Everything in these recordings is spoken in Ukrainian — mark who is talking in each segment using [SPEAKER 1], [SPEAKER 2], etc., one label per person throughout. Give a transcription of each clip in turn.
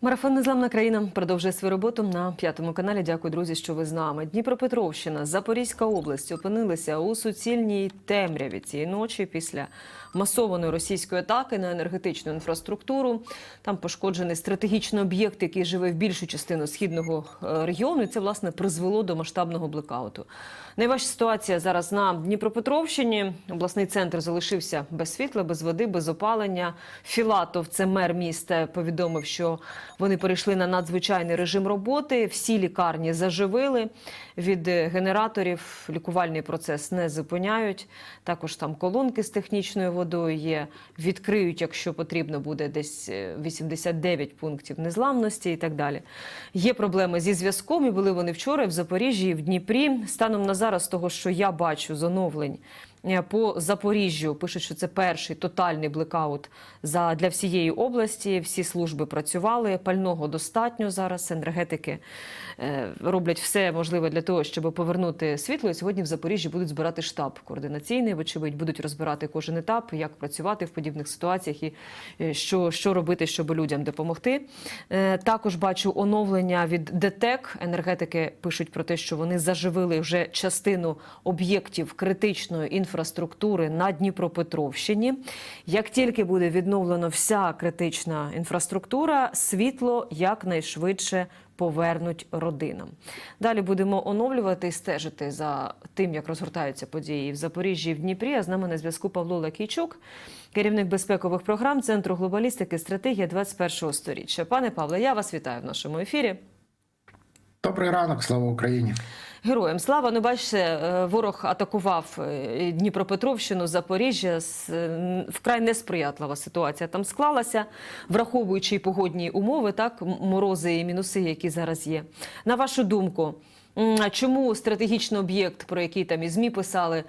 [SPEAKER 1] Марафон Незламна країна продовжує свою роботу на п'ятому каналі. Дякую, друзі, що ви з нами. Дніпропетровщина, Запорізька область опинилися у суцільній темряві цієї ночі після масованої російської атаки на енергетичну інфраструктуру. Там пошкоджений стратегічний об'єкт, який живе в більшу частину східного е, регіону. І це власне призвело до масштабного блекауту. Найважча ситуація зараз на Дніпропетровщині. Обласний центр залишився без світла, без води, без опалення. Філатов, це мер міста, повідомив, що вони перейшли на надзвичайний режим роботи. Всі лікарні заживили від е, генераторів. Лікувальний процес не зупиняють. Також там колонки з технічною водою є. Відкриють, якщо потрібно буде десь е, 89 пунктів незламності і так далі. Є проблеми зі зв'язком. І були вони вчора в Запоріжжі, і в Дніпрі. Станом на зараз, того, що я бачу з оновлень. Е, По Запоріжжю пишуть, що це перший тотальний блекаут за для всієї області. Всі служби працювали. Пального достатньо зараз. Енергетики роблять все можливе для того, щоб повернути світло. І сьогодні в Запоріжжі будуть збирати штаб координаційний. Вочевидь, будуть розбирати кожен етап, як працювати в подібних ситуаціях і е, що, що робити, щоб людям допомогти. Е, Також бачу оновлення від ДТЕК. Енергетики пишуть про те, що вони заживили вже частину об'єктів критичної інфраструктури на Дніпропетровщині. Як тільки буде відновлено вся критична інфраструктура, світло якнайшвидше повернуть родинам. Далі будемо оновлювати і стежити за тим, як розгортаються події в Запоріжжі і в Дніпрі. А з нами на зв'язку Павло Лакійчук, керівник безпекових програм Центру глобалістики стратегія 21-го сторіччя. Пане Павле, я вас вітаю в нашому ефірі.
[SPEAKER 2] Добрий ранок, слава Україні.
[SPEAKER 1] Героям слава. Ну, бачите, ворог атакував е, Дніпропетровщину, Запоріжжя. Е, Вкрай несприятлива ситуація там склалася, враховуючи погодні умови, так морози і мінуси, які зараз є. На вашу думку, чому стратегічний об'єкт, про який там і змі писали?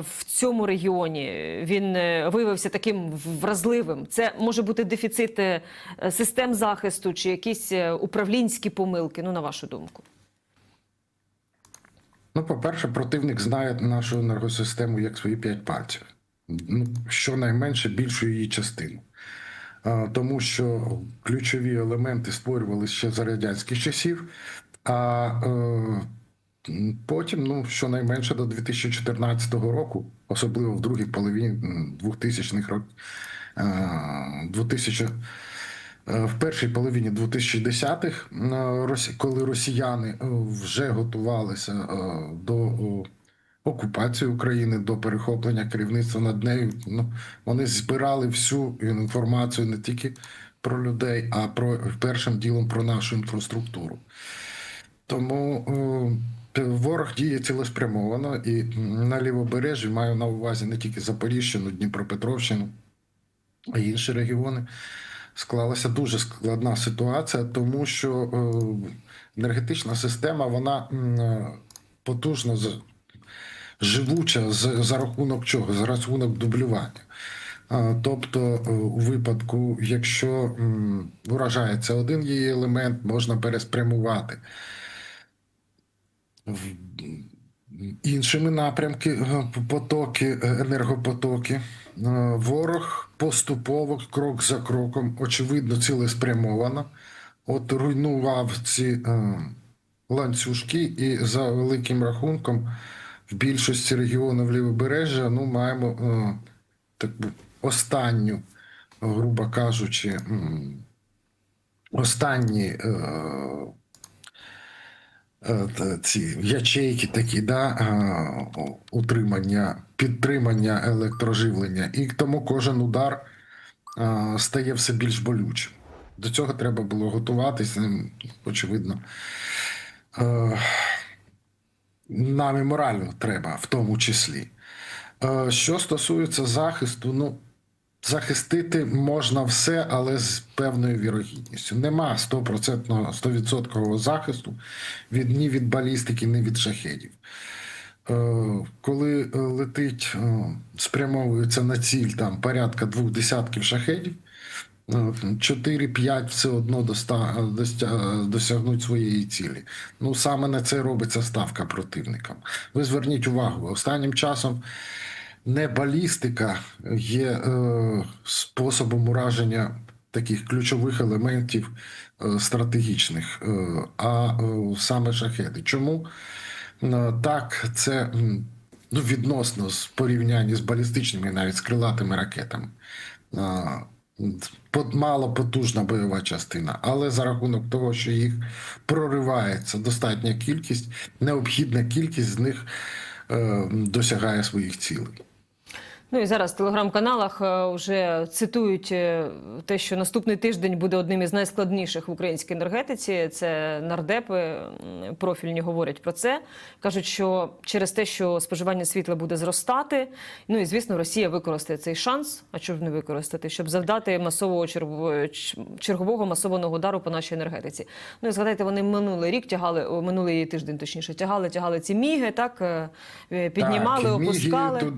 [SPEAKER 1] В цьому регіоні він е, виявився таким вразливим. Це може бути дефіцит систем захисту чи якісь управлінські помилки. Ну, на вашу думку.
[SPEAKER 2] Ну, по-перше, противник знає нашу енергосистему як свої п'ять пальців, ну, щонайменше більшу її частину. Тому що ключові елементи створювалися ще за радянських часів, а е, потім, ну, щонайменше до 2014 року, особливо в другій половині 2000-х років, 2000 Е, в першій половині 2010-х, е, коли росіяни е, вже готувалися е, до окупації України, до перехоплення керівництва над нею, ну, вони збирали всю інформацію не тільки про людей, а про першим ділом про нашу інфраструктуру. Тому е, ворог діє цілеспрямовано і на лівобережжі маю на увазі не тільки Запоріжжяну, Дніпропетровщину, а й інші регіони. Склалася дуже складна ситуація, тому що е, енергетична система вона е, потужно живуча за рахунок чого? За рахунок дублювання. Тобто, е, у випадку, якщо вражається один її елемент, можна переспрямувати іншими напрямки е, потоки, е, енергопотоки. Е, Ворог поступово, крок за кроком, очевидно, цілеспрямовано, от руйнував ці ланцюжки, і за великим рахунком в більшості регіонів лівобережжя ну, маємо таку останню, грубо кажучи, останні. Е, ці ячейки такі, да, е, утримання, підтримання електроживлення, і тому кожен удар е, стає все більш болючим. До цього треба було готуватися, очевидно. Е, Нам і морально треба, в тому числі. Що стосується захисту, ну, захистити можна все, але з певною вірогідністю. Нема 100% 100% захисту від ні від балістики, ні від шахедів. Е, Коли е, летить, е, спрямовується на ціль там порядка двох десятків шахедів, е, 4-5 все одно досягнуть своєї цілі. Ну саме на це робиться ставка противникам. Ви зверніть увагу, останнім часом не балістика є е, способом ураження таких ключових елементів е, стратегічних, е, а е, саме шахеди. Чому Е, так це ну, відносно з порівнянні з балістичними, навіть з крилатими ракетами? Е, по- малопотужна бойова частина, але за рахунок того, що їх проривається достатня кількість, необхідна кількість з них е, досягає своїх цілей.
[SPEAKER 1] Ну і зараз в телеграм-каналах е, вже цитують е, те, що наступний тиждень буде одним із найскладніших в українській енергетиці. Це нардепи профільні говорять про це. кажуть, що через те, що споживання світла буде зростати. Ну і звісно, Росія використає цей шанс. А чого не використати, щоб завдати масового чергового масованого удару по нашій енергетиці. Ну і згадайте, вони минулий рік тягали минулий тиждень, точніше, тягали, тягали ці міги, так е, піднімали,
[SPEAKER 2] так, і міги
[SPEAKER 1] опускали.
[SPEAKER 2] Тут,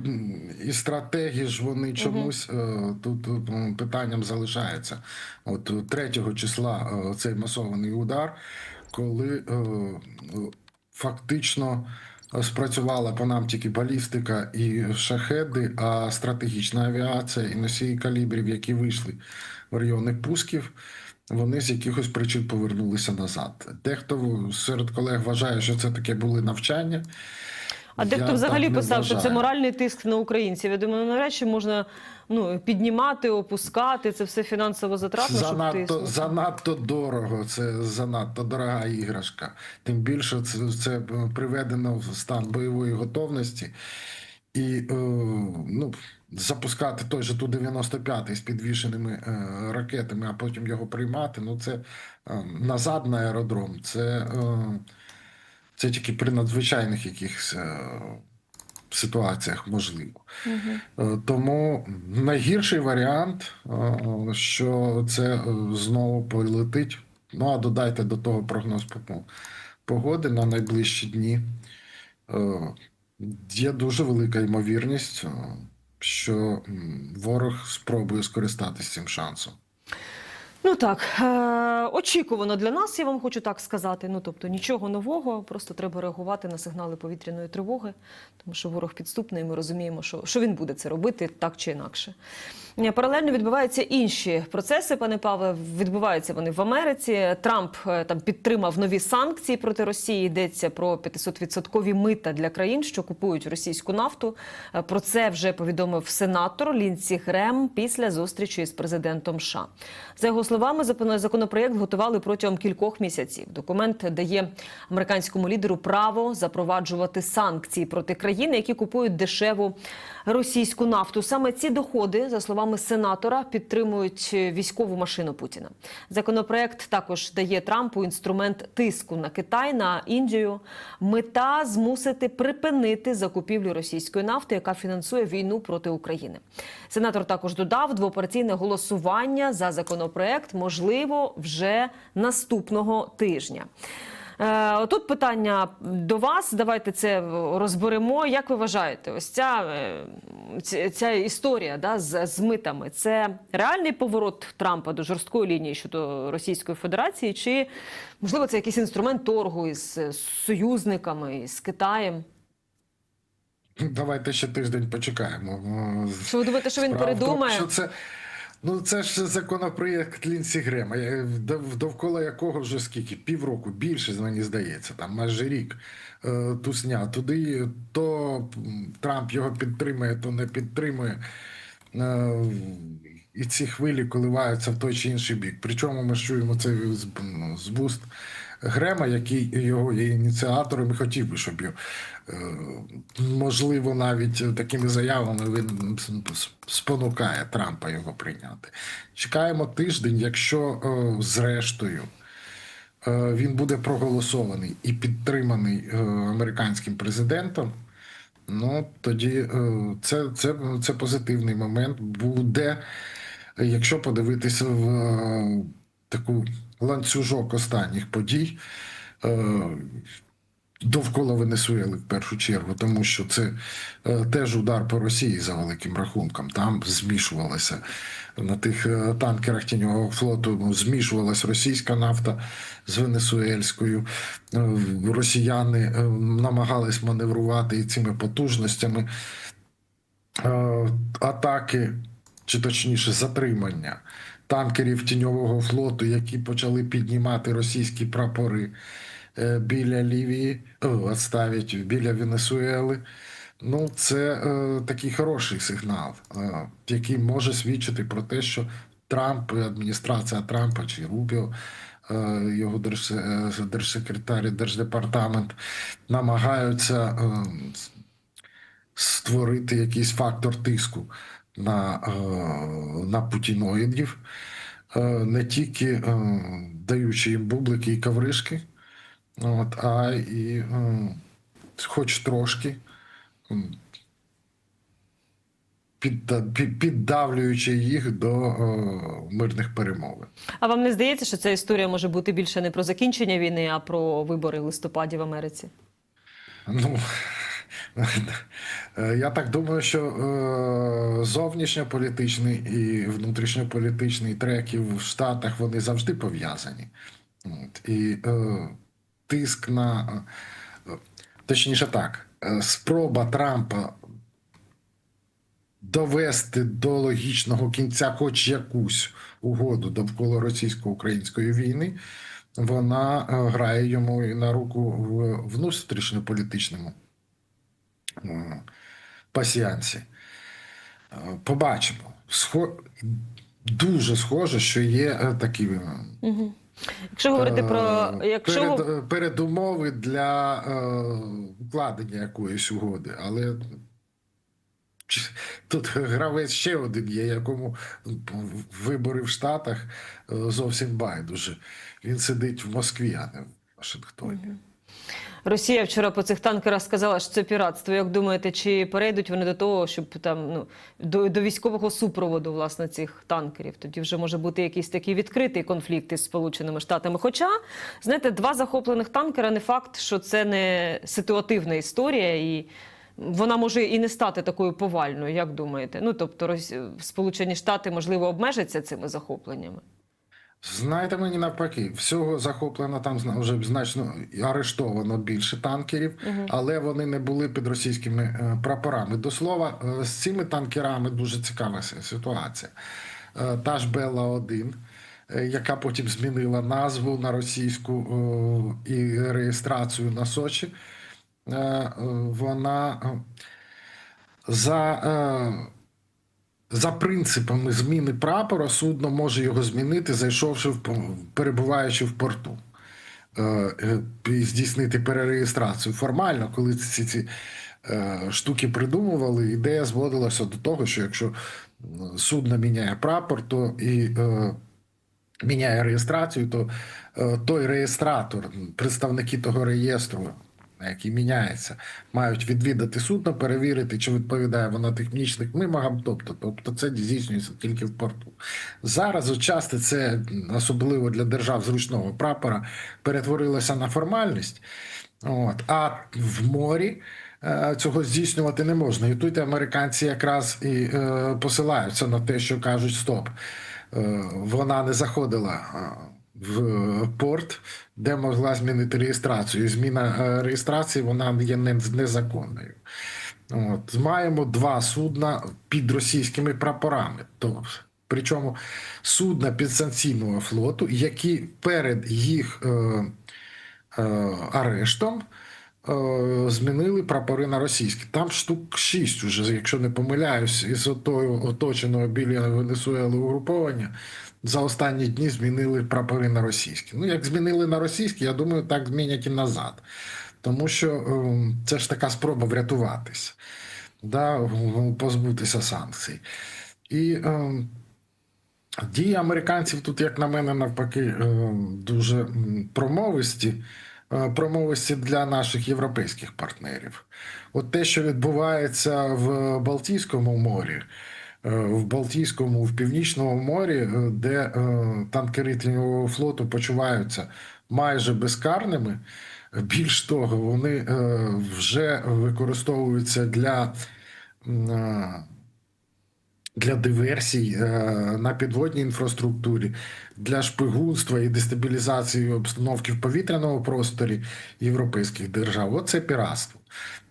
[SPEAKER 2] і стратегії ж вони чомусь е, тут, тут питанням залишаються. От е, 3 числа е, цей масований удар, коли е, е, фактично е, спрацювала по нам тільки балістика і шахеди, а стратегічна авіація і носії калібрів, які вийшли в райони пусків. Вони з якихось причин повернулися назад. Дехто серед колег вважає, що це таке були навчання.
[SPEAKER 1] А дехто взагалі писав, що це моральний тиск на українців. Я думаю, ну, навряд чи можна ну, піднімати, опускати. Це все фінансово затратно, щоб
[SPEAKER 2] Занадто,
[SPEAKER 1] тиснути.
[SPEAKER 2] занадто дорого, це занадто дорога іграшка. Тим більше це, це приведено в стан бойової готовності. І е, ну, запускати той же Ту-95 з підвішеними е, ракетами, а потім його приймати. Ну, це е, назад на аеродром. Це, це тільки при надзвичайних якихось е, ситуаціях можливо. Е, Тому найгірший варіант, е, що це знову полетить. Ну а додайте до того прогноз погоди на найближчі дні. Є дуже велика ймовірність, що ворог спробує скористатися цим шансом.
[SPEAKER 1] Ну так, е- очікувано для нас, я вам хочу так сказати. Ну тобто нічого нового, просто треба реагувати на сигнали повітряної тривоги, тому що ворог підступний, ми розуміємо, що, що він буде це робити так чи інакше. Паралельно відбуваються інші процеси, пане Павле. Відбуваються вони в Америці. Трамп е, там підтримав нові санкції проти Росії. Йдеться про 500-відсоткові мита для країн, що купують російську нафту. Е, Про це вже повідомив сенатор Лінсі Грем після зустрічі з президентом США. За його словами, законопроєкт готували протягом кількох місяців. Документ дає американському лідеру право запроваджувати санкції проти країн, які купують дешеву російську нафту. Саме ці доходи, за словами сенатора, підтримують е, військову машину Путіна. Законопроект також дає Трампу інструмент тиску на Китай на Індію. Мета змусити припинити закупівлю російської нафти, яка фінансує війну проти України. Сенатор також додав двопартійне голосування за законопроект можливо вже наступного тижня. Е, Тут питання до вас. Давайте це розберемо. Як ви вважаєте, ось ця, е, ця, історія да, з, з митами це реальний поворот Трампа до жорсткої лінії щодо Російської Федерації, чи можливо це якийсь інструмент торгу із союзниками, із Китаєм?
[SPEAKER 2] Давайте ще тиждень почекаємо. Е,
[SPEAKER 1] Що ви думаєте, що він
[SPEAKER 2] Справа тому,
[SPEAKER 1] передумає?
[SPEAKER 2] що це, ну, це ж законопроєкт Лінсі Грема, довкола якого вже скільки? Півроку, більше, мені здається, там майже рік е, тусня. Туди то Трамп його підтримує, то не підтримує. Е, І ці хвилі коливаються в той чи інший бік. Причому ми чуємо це з, ну, з вуст Грема, який його є ініціатором і хотів би, щоб його, е, можливо, навіть такими заявами він спонукає Трампа його прийняти. Чекаємо тиждень, якщо е, зрештою е, він буде проголосований і підтриманий американським президентом. Ну тоді це, це, це позитивний момент буде, якщо подивитися в таку ланцюжок останніх подій. е, Довкола Венесуели в першу чергу, тому що це е, теж удар по Росії за великим рахунком. Там змішувалася на тих е, танкерах тіньового флоту, змішувалась російська нафта з венесуельською. Росіяни намагались маневрувати і цими потужностями атаки, чи точніше затримання танкерів тіньового флоту, які почали піднімати російські прапори е, біля Лівії, о, відставить, біля Венесуели. Ну, це е, такий хороший сигнал, е, який може свідчити про те, що Трамп, адміністрація Трампа чи Рубіо, е, його держ, е, держсекретар і держдепартамент намагаються е, створити якийсь фактор тиску на, е, на путіноїдів, е, не тільки е, даючи їм бублики і кавришки, от, а і хоч трошки під- піддавлюючи їх до е, мирних перемовин.
[SPEAKER 1] А вам не здається, що ця історія може бути більше не про закінчення війни, а про вибори в листопаді в Америці?
[SPEAKER 2] Ну, я так думаю, що е, зовнішньополітичний і внутрішньополітичний треки в Штатах вони завжди пов'язані. І е, тиск на е, точніше так, е, спроба Трампа довести до логічного кінця хоч якусь угоду довкола російсько-української війни, вона е, грає йому на руку в внутрішньополітичному пасіянсі. Е, Побачимо. Схо... Дуже схоже, що є е, такі
[SPEAKER 1] Угу. Якщо говорити про якщо
[SPEAKER 2] перед, передумови для е, укладення якоїсь угоди, але тут гравець ще один є, якому вибори в Штатах зовсім байдуже. Він сидить в Москві, а не в Вашингтоні.
[SPEAKER 1] Росія вчора по цих танкерах сказала, що це піратство. Як думаєте, чи перейдуть вони до того, щоб там ну до, до військового супроводу власне цих танкерів? Тоді вже може бути якийсь такий відкритий конфлікт із Сполученими Штатами. Хоча, знаєте, два захоплених танкера не факт, що це не ситуативна історія, і вона може і не стати такою повальною. Як думаєте? Ну тобто, Рос... Сполучені Штати можливо обмежаться цими захопленнями.
[SPEAKER 2] Знаєте, мені навпаки, всього захоплено там вже значно арештовано більше танкерів, але вони не були під російськими е, прапорами. До слова, е, з цими танкерами дуже цікава ситуація. Е, Та ж Белла 1 е, яка потім змінила назву на російську і реєстрацію на Сочі. Вона за за принципами зміни прапора судно може його змінити, зайшовши в перебуваючи в порту. Е, е, здійснити перереєстрацію. Формально, коли ці, ці е, штуки придумували, ідея зводилася до того, що якщо судно міняє прапор, то і е, міняє реєстрацію, то е, той реєстратор, представники того реєстру, який міняється, мають відвідати судно, перевірити, чи відповідає воно технічним вимогам. Тобто, тобто це здійснюється тільки в порту. Зараз от часто це, особливо для держав зручного прапора, перетворилося на формальність. От. А в морі е, цього здійснювати не можна. І тут американці якраз і е, посилаються на те, що кажуть: стоп, е, вона не заходила. Е, В порт, де могла змінити реєстрацію. І зміна е, реєстрації вона є незаконною. От. Маємо два судна під російськими прапорами. То, причому судна підсанкційного флоту, які перед їх е, е, арештом е, змінили прапори на російські. Там штук шість уже, якщо не помиляюсь, із отою оточеного біля Венесуели угруповання за останні дні змінили прапори на російські. Ну, як змінили на російські, я думаю, так змінять і назад. Тому що е, це ж така спроба врятуватись, да, позбутися санкцій. І е, дії американців тут, як на мене, навпаки, е, дуже промовисті. Промовисті для наших європейських партнерів. От те, що відбувається в Балтійському морі, в Балтійському, в Північному морі, е, де е, танкери тіньового флоту почуваються майже безкарними. Більш того, вони е, вже використовуються для. е, для диверсій е, на підводній інфраструктурі, для шпигунства і дестабілізації обстановки в повітряному просторі європейських держав. Оце піратство.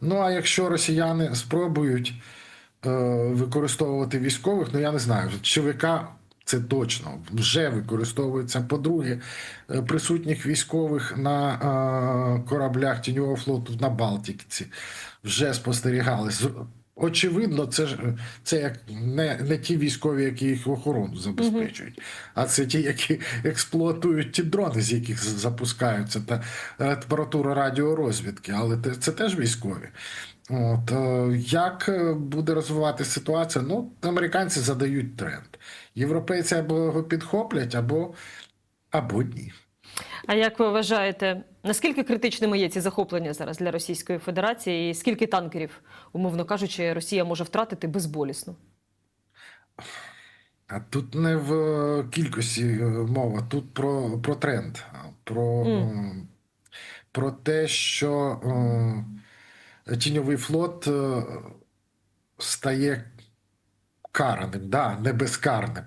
[SPEAKER 2] Ну а якщо росіяни спробують е, використовувати військових, ну я не знаю, ЧВК Це точно вже використовується. По-друге, е, присутніх військових на е, кораблях тіньового флоту на Балтиці вже спостерігали. Очевидно, це ж це як не, не ті військові, які їх охорону забезпечують, а це ті, які експлуатують ті дрони, з яких запускаються, та апаратура радіорозвідки, але те- це теж військові. От е, як е, буде розвиватися ситуація? Ну, американці задають тренд. Європейці або його підхоплять, або, або ні.
[SPEAKER 1] А як ви вважаєте, наскільки критичними є ці захоплення зараз для Російської Федерації? І скільки танкерів, умовно кажучи, Росія може втратити безболісно?
[SPEAKER 2] А тут не в е, кількості е, мова, тут про, про тренд, про, е, про те, що е, тіньовий флот е, стає караним, да, не безкарним.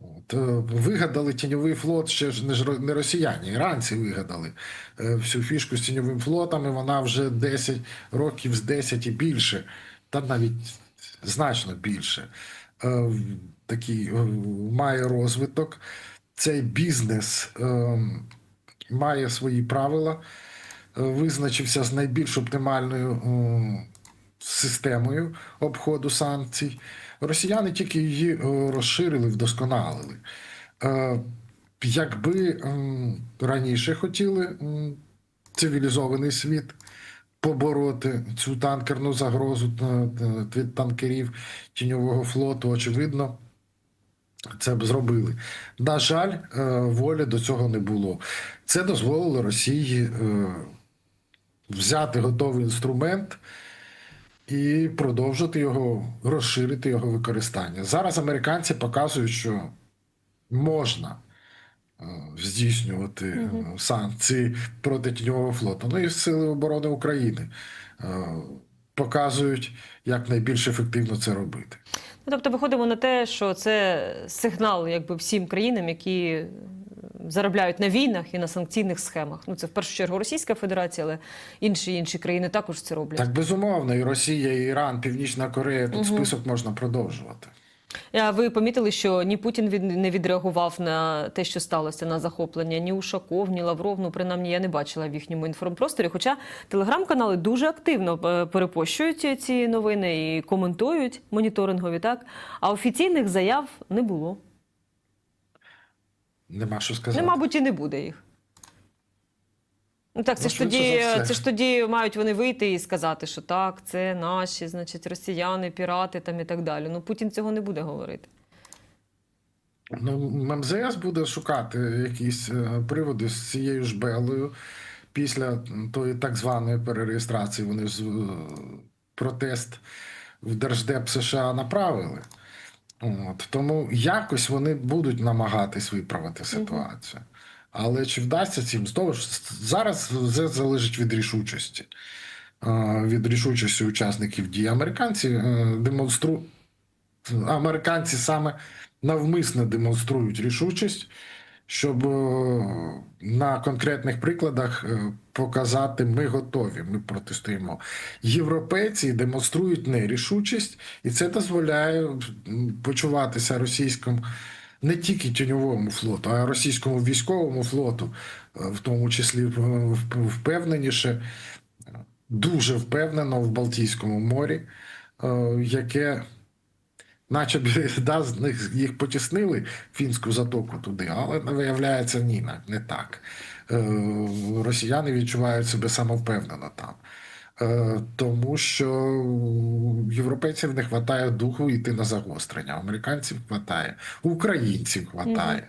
[SPEAKER 2] От, е, вигадали тіньовий флот ще ж не, росіяни, іранці вигадали е, всю фішку з тіньовим флотом, і вона вже 10 років з 10 і більше, та навіть значно більше. е, Такий має розвиток. Цей бізнес має свої правила, визначився з найбільш оптимальною системою обходу санкцій. Росіяни тільки її е, розширили, вдосконалили. Е, Якби раніше хотіли цивілізований світ побороти цю танкерну загрозу е, від танкерів тіньового флоту, очевидно, це б зробили. На жаль, волі до цього не було. Це дозволило Росії взяти готовий інструмент і продовжити його, розширити його використання. Зараз американці показують, що можна е, здійснювати е, санкції проти тіньового флоту. Ну і Сили оборони України е, показують, як найбільш ефективно це робити.
[SPEAKER 1] Ну, тобто, виходимо на те, що це сигнал якби всім країнам, які заробляють на війнах і на санкційних схемах. Ну це в першу чергу Російська Федерація, але інші інші країни також це роблять.
[SPEAKER 2] Так безумовно, і Росія, і Іран, Північна Корея. Тут список можна продовжувати.
[SPEAKER 1] А ви помітили, що ні Путін від- не відреагував на те, що сталося на захоплення, ні Ушаков, ні Лавров. Ну, принаймні, я не бачила в їхньому інформпросторі. Хоча телеграм-канали дуже активно е, перепощують ці новини і коментують моніторингові, так а офіційних заяв не було.
[SPEAKER 2] Нема що сказати.
[SPEAKER 1] Не, мабуть, і не буде їх. Ну так, це
[SPEAKER 2] Ну,
[SPEAKER 1] ж тоді, це ж тоді мають вони вийти і сказати, що так, це наші, значить, росіяни, пірати там і так далі. Ну Путін цього не буде говорити.
[SPEAKER 2] Ну, МЗС буде шукати якісь е, приводи з цією ж Белою. Після тої так званої перереєстрації вони ж е, протест в Держдеп США направили. От, тому якось вони будуть намагатись виправити ситуацію. Але чи вдасться цим? Знову ж зараз все залежить від рішучості. Від рішучості учасників дії. Американці е, демонструють американці саме навмисно демонструють рішучість, щоб е, на конкретних прикладах е, показати, ми готові, ми протестуємо. Європейці демонструють нерішучість, і це дозволяє почуватися російському. Не тільки тіньовому флоту, а російському військовому флоту, е, в тому числі впевненіше, дуже впевнено в Балтійському морі, яке Наче б да, з них їх потіснили фінську затоку туди, але виявляється, ні, не так. Е, росіяни відчувають себе самовпевнено там. Е, тому що європейців не вистачає духу йти на загострення, американців вистачає, українців вистачає.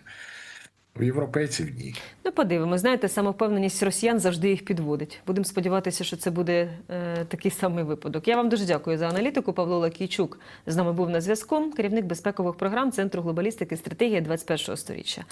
[SPEAKER 2] У європейців ні.
[SPEAKER 1] Ну, подивимось. Знаєте, самовпевненість росіян завжди їх підводить. Будемо сподіватися, що це буде е, такий самий випадок. Я вам дуже дякую за аналітику. Павло Лакійчук з нами був на зв'язку, керівник безпекових програм Центру глобалістики стратегія 21-го сторіччя.